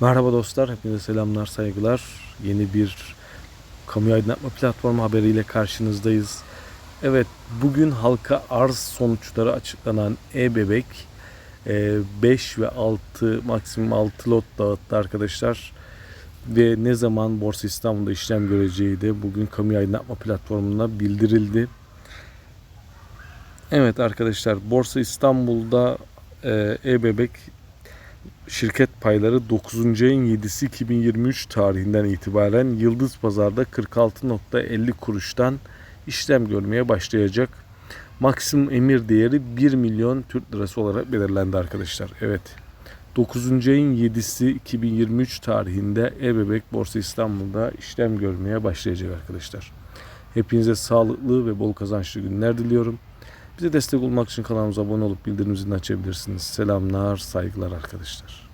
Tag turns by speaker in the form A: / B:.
A: Merhaba dostlar, hepinize selamlar, saygılar. Yeni bir kamu aydınlatma platformu haberiyle karşınızdayız. Evet, bugün halka arz sonuçları açıklanan e-bebek 5 ve 6 maksimum 6 lot dağıttı arkadaşlar. Ve ne zaman Borsa İstanbul'da işlem göreceği de bugün kamu aydınlatma platformuna bildirildi. Evet arkadaşlar, Borsa İstanbul'da e, e-bebek şirket payları 9. ayın 7'si 2023 tarihinden itibaren Yıldız Pazar'da 46.50 kuruştan işlem görmeye başlayacak. Maksimum emir değeri 1 milyon Türk lirası olarak belirlendi arkadaşlar. Evet. 9. ayın 7'si 2023 tarihinde e-bebek Borsa İstanbul'da işlem görmeye başlayacak arkadaşlar. Hepinize sağlıklı ve bol kazançlı günler diliyorum. Bize destek olmak için kanalımıza abone olup bildirim zilini açabilirsiniz. Selamlar, saygılar arkadaşlar.